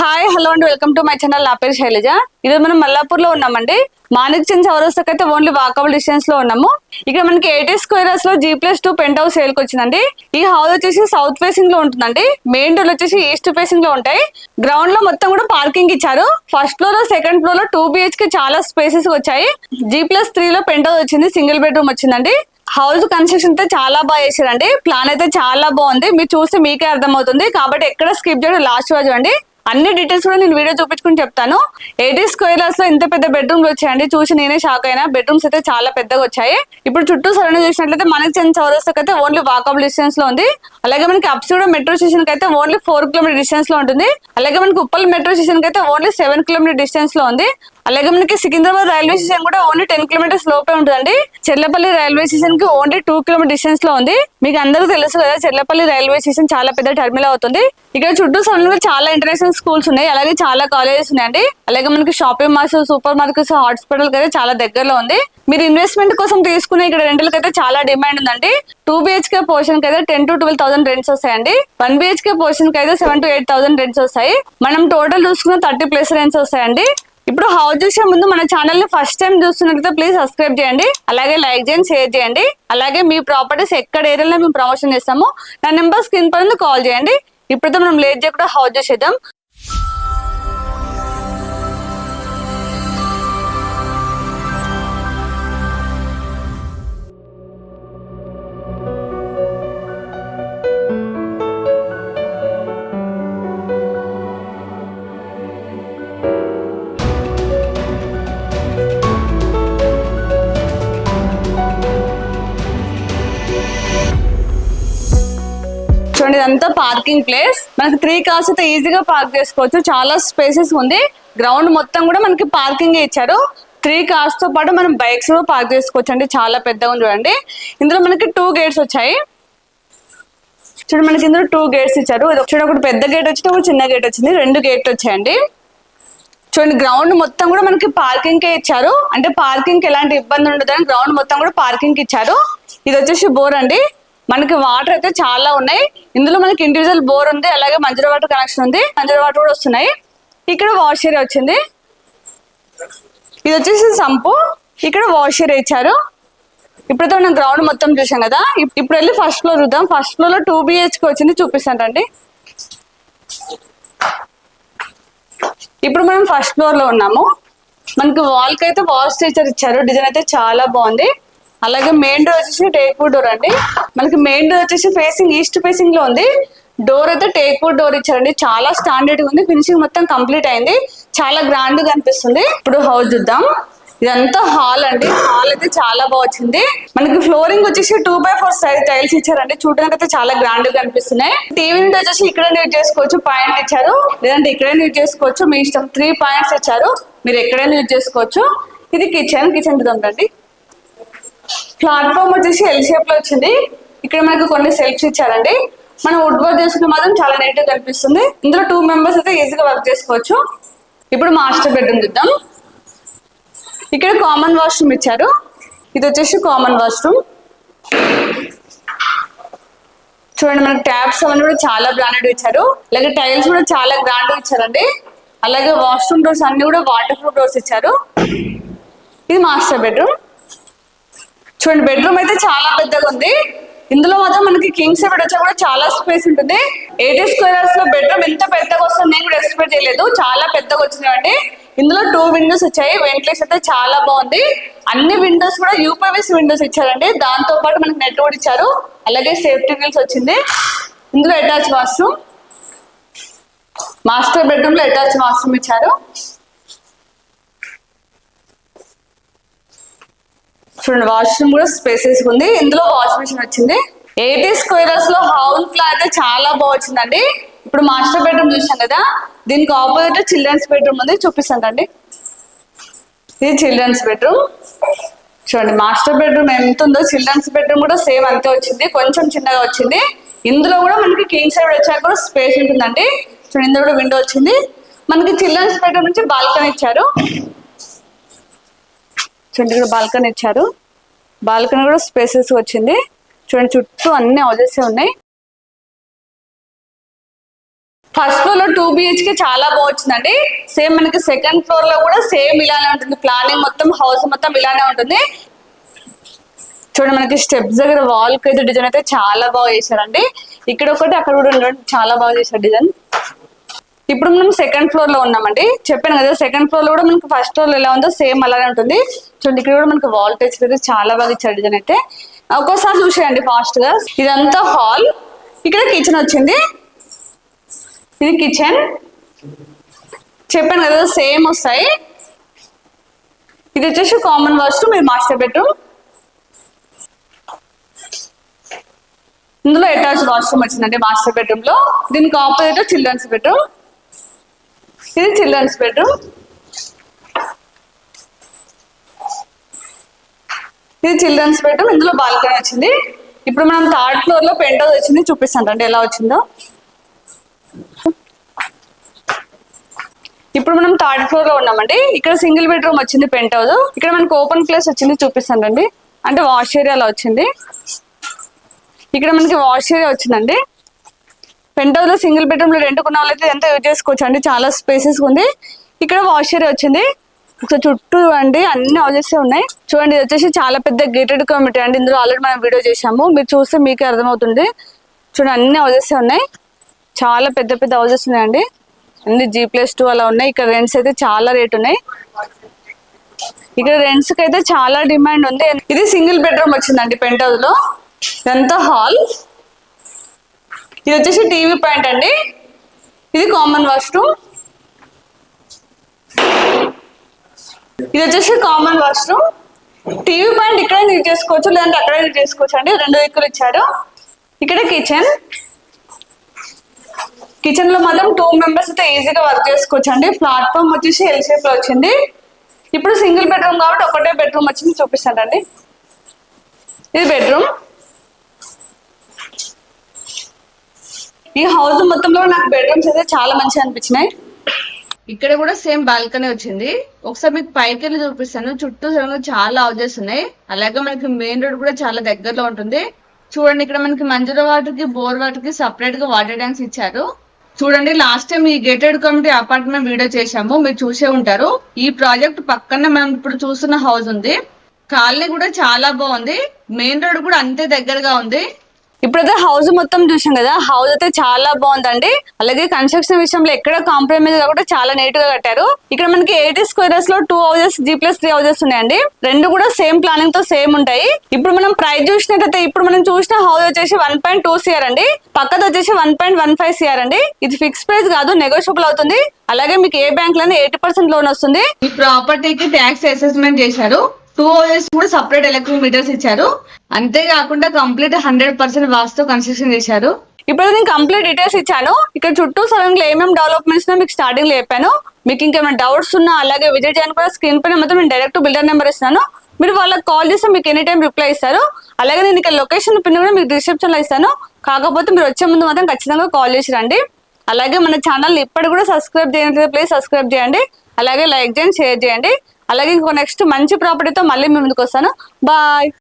Hi hello అండి. Welcome to my channel. నా పేరు శైలజ. ఈరోజు మనం మల్లాపూర్లో ఉన్నామండి. మాణిక్ చంద్ చౌరస్తాకి అయితే ఓన్లీ వాకబుల్ డిస్టెన్స్లో ఉన్నాము. ఇక్కడ మనకి ఎయిటీ స్క్వేర్స్లో G plus two penthouse సేల్కి వచ్చిందండి. ఈ హౌస్ వచ్చేసి సౌత్ ఫేసింగ్లో ఉంటుందండి. మెయిన్ డోర్ వచ్చేసి ఈస్ట్ ఫేసింగ్లో ఉంటాయి. గ్రౌండ్లో మొత్తం కూడా పార్కింగ్ ఇచ్చారు. ఫస్ట్ ఫ్లోర్లో సెకండ్ ఫ్లోర్లో టూ బిహెచ్కే చాలా స్పేసెస్ వచ్చాయి. జీ ప్లస్ త్రీ లో పెంట్ హౌస్ వచ్చింది. సింగిల్ బెడ్రూమ్ వచ్చిందండి. హౌస్ కన్స్ట్రక్షన్ అయితే చాలా బాగా చేశారండి. ప్లాన్ అయితే చాలా బాగుంది. మీరు చూస్తే మీకే అర్థమవుతుంది. కాబట్టి ఎక్కడ స్కిప్ చేయడం లాస్ట్ రోజు అండి. అన్ని డీటెయిల్స్ కూడా నేను వీడియో చూపించుకుని చెప్తాను. ఎయిటీ స్క్వేర్స్లో ఇంత పెద్ద బెడ్రూమ్లు వచ్చాయండి. చూసి నేనే షాక్ అయినా. బెడ్రూమ్స్ అయితే చాలా పెద్దగా వచ్చాయి. ఇప్పుడు చుట్టూ సరౌండ్ చూసినట్లయితే మనకి చంద్ చౌరస్తాకి అయితే ఓన్లీ వాకబుల్ డిస్టెన్స్లో ఉంది. అలాగే మనకి అప్స్ కూడా మెట్రో స్టేషన్కి అయితే ఓన్లీ ఫోర్ కిలోమీటర్ డిస్టెన్స్లో ఉంటుంది. అలాగే మనకి ఉప్పల్ మెట్రో స్టేషన్కి అయితే ఓన్లీ సెవెన్ కిలోమీటర్ డిస్టెన్స్లో ఉంది. అలాగే మనకి సికింద్రాబాద్ రైల్వే స్టేషన్ కూడా ఓన్లీ టెన్ కిలోమీటర్స్ లోపే ఉంటుందండి. చెల్లపల్లి రైల్వే స్టేషన్కి ఓన్లీ టూ కిలోమీటర్ డిస్టెన్స్లో ఉంది. మీకు అందరూ తెలుసు కదా చెర్లపల్లి రైల్వే స్టేషన్ చాలా పెద్ద టర్మినల్ అవుతుంది. ఇక్కడ చుట్టూ సమయంలో చాలా ఇంటర్నేషనల్ స్కూల్స్ ఉన్నాయి. అలాగే చాలా కాలేజెస్ ఉన్నాయండి. అలాగే మనకి shopping malls supermarkets hospital అయితే చాలా దగ్గరలో ఉంది. మీరు ఇన్వెస్ట్మెంట్ కోసం తీసుకునే ఇక్కడ రెంట్లకి అయితే చాలా డిమాండ్ ఉందండి. టూ బిహెచ్కే పోర్షన్కి అయితే ten to twelve thousand rents వస్తాయండి. వన్ బిహెచ్కే పోర్షన్కి అయితే seven to eight thousand rents వస్తాయి. మనం టోటల్ చూసుకున్న థర్టీ ప్లస్ రెంట్స్ వస్తాయండి. ఇప్పుడు హౌస్ చూసే ముందు మన ఛానల్ని ఫస్ట్ టైం చూస్తున్నట్లయితే ప్లీజ్ సబ్స్క్రైబ్ చేయండి. అలాగే లైక్ చేయండి షేర్ చేయండి. అలాగే మీ ప్రాపర్టీస్ ఎక్కడ ఏరియాలో మేము ప్రమోషన్ చేస్తాము నా నెంబర్ స్క్రీన్ పైన కాల్ చేయండి. ఇప్పుడైతే మనం లేట్ చేయకుండా హౌస్ చూసేద్దాం చూడండి ఇదంతా పార్కింగ్ ప్లేస్. మనకి త్రీ కార్స్ అయితే ఈజీగా పార్క్ చేసుకోవచ్చు. చాలా స్పేసెస్ ఉంది. గ్రౌండ్ మొత్తం కూడా మనకి పార్కింగ్ ఇచ్చారు. త్రీ కార్స్తో పాటు మనం బైక్స్ కూడా పార్క్ చేసుకోవచ్చు అండి చాలా పెద్దగా ఉంది చూడండి. ఇందులో మనకి టూ గేట్స్ వచ్చాయి. చూడండి మనకి ఇందులో టూ గేట్స్ ఇచ్చారు. చూడండి ఒకటి పెద్ద గేట్ వచ్చింది ఒక చిన్న గేట్ వచ్చింది. రెండు గేట్లు వచ్చాయండి. చూడండి గ్రౌండ్ మొత్తం కూడా మనకి పార్కింగ్ కే ఇచ్చారు. అంటే పార్కింగ్కి ఎలాంటి ఇబ్బంది ఉండదని గ్రౌండ్ మొత్తం కూడా పార్కింగ్ ఇచ్చారు. ఇది వచ్చేసి బోర్ అండి. మనకి వాటర్ అయితే చాలా ఉన్నాయి. ఇందులో మనకి ఇండివిజువల్ బోర్ ఉంది అలాగే మంజుర వాటర్ కనెక్షన్ ఉంది. మంజుర వాటర్ కూడా వస్తున్నాయి. ఇక్కడ వాష్ ఏరియా వచ్చింది. ఇది వచ్చేసి సంపు. ఇక్కడ వాష్ ఏరియా ఇచ్చారు. ఇప్పుడైతే మనం గ్రౌండ్ మొత్తం చూసాం కదా. ఇప్పుడు వెళ్ళి ఫస్ట్ ఫ్లోర్ చూద్దాం. ఫస్ట్ ఫ్లోర్లో టూ బిహెచ్కి వచ్చింది చూపిస్తాను రండి. ఇప్పుడు మనం ఫస్ట్ ఫ్లోర్లో ఉన్నాము. మనకి వాల్కి అయితే వాష్ టీచర్ ఇచ్చారు. డిజైన్ అయితే చాలా బాగుంది. అలాగే మెయిన్ డోర్ వచ్చేసి టేక్ వుడ్ డోర్ అండి. మనకి మెయిన్ డోర్ వచ్చేసి ఫేసింగ్ ఈస్ట్ ఫేసింగ్లో ఉంది. డోర్ అయితే టేక్ వుడ్ డోర్ ఇచ్చారండి. చాలా స్టాండర్డ్ ఉంది. ఫినిషింగ్ మొత్తం కంప్లీట్ అయింది. చాలా గ్రాండ్గా అనిపిస్తుంది. ఇప్పుడు హౌస్ చూద్దాం. ఇదంతా హాల్ అండి. హాల్ అయితే చాలా బాగా వచ్చింది. మనకి ఫ్లోరింగ్ వచ్చేసి two by four size tiles ఇచ్చారండి. చూడడానికి అయితే చాలా గ్రాండ్గా అనిపిస్తున్నాయి. టీవీ నుండి వచ్చేసి ఇక్కడ యూజ్ చేసుకోవచ్చు. పాయింట్ ఇచ్చారు. లేదంటే ఇక్కడ యూజ్ చేసుకోవచ్చు. మీ ఇష్టం. త్రీ పాయింట్స్ ఇచ్చారు. మీరు ఎక్కడైనా యూజ్ చేసుకోవచ్చు. ఇది కిచెన్ కిచెన్ చూద్దాం ప్లాట్ఫామ్ వచ్చేసి ఎల్ షేప్లో వచ్చింది. ఇక్కడ మనకు కొన్ని సెల్ఫ్స్ ఇచ్చారండి. మనం వుడ్ వర్క్ చేసుకుంటే మాత్రం చాలా నీట్గా కనిపిస్తుంది. ఇందులో టూ మెంబర్స్ అయితే ఈజీగా వర్క్ చేసుకోవచ్చు. ఇప్పుడు మాస్టర్ బెడ్రూమ్ చూద్దాం. ఇక్కడ కామన్ వాష్రూమ్ ఇచ్చారు. ఇది వచ్చేసి కామన్ వాష్రూమ్ చూడండి మనకి ట్యాప్స్ అవన్నీ కూడా చాలా బ్రాండెడ్ ఇచ్చారు. అలాగే టైల్స్ కూడా చాలా గ్రాండ్ ఇచ్చారండి. అలాగే వాష్రూమ్ డోర్స్ అన్ని కూడా వాటర్ ప్రూఫ్ డోర్స్ ఇచ్చారు. ఇది మాస్టర్ బెడ్రూమ్ చూడండి బెడ్రూమ్ అయితే చాలా పెద్దగా ఉంది. ఇందులో మాత్రం మనకి కింగ్స్ బెడ్ వచ్చా కూడా చాలా స్పేస్ ఉంటుంది. ఎయిటీ స్క్వేర్స్లో బెడ్రూమ్ ఎంత పెద్దగా వస్తుంది నేను కూడా ఎక్స్పెక్ట్ చేయలేదు. చాలా పెద్దగా వచ్చినాయండి. ఇందులో టూ విండోస్ వచ్చాయి. వెంటిలేషన్ అయితే చాలా బాగుంది. అన్ని విండోస్ కూడా యూపీవీస్ విండోస్ ఇచ్చారండి. దాంతో పాటు మనకి నెట్ కూడా ఇచ్చారు. అలాగే సేఫ్టీ వీల్స్ వచ్చింది. ఇందులో అటాచ్ వాష్రూమ్ మాస్టర్ బెడ్రూమ్లో అటాచ్ వాష్రూమ్ ఇచ్చారు. చూడండి వాష్రూమ్ కూడా స్పేసెస్ ఉంది. ఇందులో వాష్ మిషన్ వచ్చింది. ఎయిటీ స్క్వేర్స్లో హౌల్ ప్లాన్ అయితే చాలా బాగా ఇప్పుడు మాస్టర్ బెడ్రూమ్ చూసాం కదా దీనికి ఆపోజిట్ చిల్డ్రన్స్ బెడ్రూమ్ ఉంది. చూపిస్తానండి ఇది చిల్డ్రన్స్ బెడ్రూమ్ చూడండి మాస్టర్ బెడ్రూమ్ ఎంత ఉందో చిల్డ్రన్స్ బెడ్రూమ్ కూడా సేమ్ అంతే వచ్చింది. కొంచెం చిన్నగా వచ్చింది. ఇందులో కూడా మనకి కింగ్ సైడ్ వచ్చాక కూడా స్పేస్ ఉంటుందండి. చూడండి ఇందులో కూడా విండో వచ్చింది. మనకి చిల్డ్రన్స్ బెడ్రూమ్ నుంచి బాల్కనీ ఇచ్చారు. చూడండి ఇక్కడ బాల్కనీ ఇచ్చారు. బాల్కనీ కూడా స్పేసెస్ వచ్చింది. చూడండి చుట్టూ అన్ని హౌజెస్ ఉన్నాయి. ఫస్ట్ ఫ్లోర్లో టూ బిహెచ్కే చాలా బాగుంటుందండి సేమ్ మనకి సెకండ్ ఫ్లోర్లో కూడా సేమ్ ఇలానే ఉంటుంది. ప్లానింగ్ మొత్తం హౌస్ మొత్తం ఇలానే ఉంటుంది. చూడండి మనకి స్టెప్స్ దగ్గర వాల్కి అయితే డిజైన్ అయితే చాలా బాగా చేశారండి. ఇక్కడ ఒకటి అక్కడ కూడా ఉండడం చాలా బాగా చేశారు డిజైన్ ఇప్పుడు మనం సెకండ్ ఫ్లోర్లో ఉన్నామండి. చెప్పాను కదా సెకండ్ ఫ్లోర్లో కూడా మనకి ఫస్ట్ ఫ్లోర్లో ఎలా ఉందో సేమ్ అలానే ఉంటుంది. చూడండి ఇక్కడ కూడా మనకి వాల్ అయితే చాలా బాగా ఇచ్చాడు డిజైన్ అయితే. ఒక్కోసారి చూసేయండి ఫాస్ట్గా. ఇదంతా హాల్ ఇక్కడ కిచెన్ వచ్చింది. ఇది కిచెన్ చెప్పాను కదా సేమ్ వస్తాయి. ఇది వచ్చేసి కామన్ వాష్రూమ్ ఇది మాస్టర్ బెడ్రూమ్ ఇందులో అటాచ్ వాష్రూమ్ వచ్చిందండి మాస్టర్ బెడ్రూమ్లో. దీనికి ఆపోజిట్ చిల్డ్రన్స్ బెడ్రూమ్ ఇది చిల్డ్రన్స్ బెడ్రూమ్. ఇది చిల్డ్రన్స్ బెడ్రూమ్. ఇందులో బాల్కనీ వచ్చింది. ఇప్పుడు మనం థర్డ్ ఫ్లోర్లో పెంట్ హౌస్ వచ్చింది చూపిస్తాను అంటే ఎలా వచ్చిందో. ఇప్పుడు మనం థర్డ్ ఫ్లోర్లో ఉన్నామండి. ఇక్కడ సింగిల్ బెడ్రూమ్ వచ్చింది పెంట్ హౌస్. ఇక్కడ మనకి ఓపెన్ ప్లేస్ వచ్చింది చూపిస్తానండి అంటే వాష్ ఏరియాలో వచ్చింది. ఇక్కడ మనకి వాష్ ఏరియా వచ్చిందండి. పెంట్ హౌస్లో సింగిల్ బెడ్రూమ్లో రెంట్ కొన్న వాళ్ళైతే ఎంత యూజ్ చేసుకోవచ్చు. అండి చాలా స్పేసెస్ ఉంది. ఇక్కడ వాష్ ఏరియా వచ్చింది. ఒకసారి చుట్టూ అండి అన్ని హౌజెస్ ఉన్నాయి. చూడండి ఇది వచ్చేసి చాలా పెద్ద గేటెడ్ కమ్యూనిటీ అండి. ఇందులో ఆల్రెడీ మనం వీడియో చేసాము మీరు చూస్తే మీకే అర్థమవుతుంది. చూడండి అన్ని హౌజెస్ ఉన్నాయి. చాలా పెద్ద పెద్ద హౌజెస్ ఉన్నాయండి. అన్ని జీ ప్లస్ టూ అలా ఉన్నాయి. ఇక్కడ రెంట్స్ అయితే చాలా రేట్ ఉన్నాయి. ఇక్కడ రెంట్స్కి అయితే చాలా డిమాండ్ ఉంది. ఇది సింగిల్ బెడ్రూమ్ వచ్చిందండి పెంట్ హౌస్లో ఇదంతా హాల్ ఇది వచ్చేసి టీవీ పాయింట్ అండి. ఇది కామన్ వాష్రూమ్. ఇది వచ్చేసి కామన్ వాష్రూమ్. టీవీ పాయింట్ ఇక్కడ యూజ్ చేసుకోవచ్చు లేదంటే అక్కడ యూజ్ చేసుకోవచ్చు అండి. రెండు దిక్కులు ఇచ్చారు. ఇక్కడ కిచెన్. కిచెన్లో మాత్రం టూ మెంబర్స్ అయితే ఈజీగా వర్క్ చేసుకోవచ్చు అండి ప్లాట్ఫామ్ వచ్చేసి ఎల్ షేప్లో వచ్చింది. ఇప్పుడు సింగిల్ బెడ్రూమ్ కాబట్టి ఒకటే బెడ్రూమ్ వచ్చింది చూపిస్తానండి. ఇది బెడ్రూమ్. ఈ హౌస్ మొత్తంలో నాకు బెడ్రూమ్స్ అయితే చాలా మంచిగా అనిపించినాయి. ఇక్కడ కూడా సేమ్ బాల్కనీ వచ్చింది. ఒకసారి మీకు పైకి వెళ్ళి చూపిస్తాను. చుట్టూ చాలా హౌజెస్ ఉన్నాయి. అలాగే మనకి మెయిన్ రోడ్ కూడా చాలా దగ్గరలో ఉంటుంది. చూడండి ఇక్కడ మనకి మంజుల వాటర్కి బోర్ వాటర్కి సపరేట్గా వాటర్ ట్యాంక్స్ ఇచ్చారు. చూడండి లాస్ట్ టైం ఈ గేటెడ్ కమ్యూనిటీ అపార్ట్మెంట్ వీడియో చేశాము. మీరు చూసే ఉంటారు. ఈ ప్రాజెక్ట్ పక్కన మనం ఇప్పుడు చూస్తున్న హౌస్ ఉంది. కాలనీ కూడా చాలా బాగుంది. మెయిన్ రోడ్ కూడా అంతే దగ్గరగా ఉంది. ఇప్పుడైతే హౌస్ మొత్తం చూసాం కదా హౌస్ అయితే చాలా బాగుందండి. అలాగే కన్స్ట్రక్షన్ విషయంలో ఎక్కడ కాంప్రమైజ్ కూడా చాలా నీట్గా కట్టారు. ఇక్కడ మనకి eighty స్క్వేర్స్లో two houses G plus three houses ఉన్నాయండి. రెండు కూడా సేమ్ ప్లానింగ్తో సేమ్ ఉంటాయి. ఇప్పుడు మనం ప్రైస్ చూసినట్టయితే ఇప్పుడు మనం చూసిన హౌస్ వచ్చేసి వన్ పాయింట్ టూ సిఆర్ అండి. పక్కది వచ్చేసి one point one five CR అండి. ఇది ఫిక్స్ ప్రైస్ కాదు నెగోషియబుల్ అవుతుంది. అలాగే మీకు ఏ బ్యాంక్లోనే ఎయిటీ పర్సెంట్ లోన్ వస్తుంది. ఈ ప్రాపర్టీకి ట్యాక్స్ అసెస్మెంట్ చేశారు. టూ హౌసెస్ కూడా సపరేట్ ఎలక్ట్రిక్ మీటర్స్ ఇచ్చారు. అంతేకాకుండా complete hundred percent vastu construction చేశారు. ఇప్పుడు నేను కంప్లీట్ డీటెయిల్స్ ఇచ్చాను. ఇక్కడ చుట్టూ సడన్లో ఏమేమి డెవలప్మెంట్స్ మీకు స్టార్టింగ్లో చెప్పాను. మీకు ఇంకేమైనా డౌట్స్ ఉన్నా అలాగే విజిట్ చేయడానికి కూడా స్క్రీన్ పైన మొత్తం నేను డైరెక్ట్ బిల్డర్ నెంబర్ ఇస్తాను. మీరు వాళ్ళకి కాల్ చేస్తే మీకు ఎనీ టైం రిప్లై ఇస్తారు. అలాగే నేను ఇక్కడ లొకేషన్ పిన్ కూడా మీకు డిస్క్రిప్షన్లో ఇస్తాను. కాకపోతే మీరు వచ్చే ముందు మాత్రం ఖచ్చితంగా కాల్ చేసి రండి. అలాగే మన ఛానల్ ఇప్పటి కూడా సబ్స్క్రైబ్ చేయండి ప్లీజ్ సబ్స్క్రైబ్ చేయండి. అలాగే లైక్ చేయండి షేర్ చేయండి. అలాగే ఇంకో నెక్స్ట్ మంచి ప్రాపర్టీతో మళ్ళీ మీ ముందుకు వస్తాను. బాయ్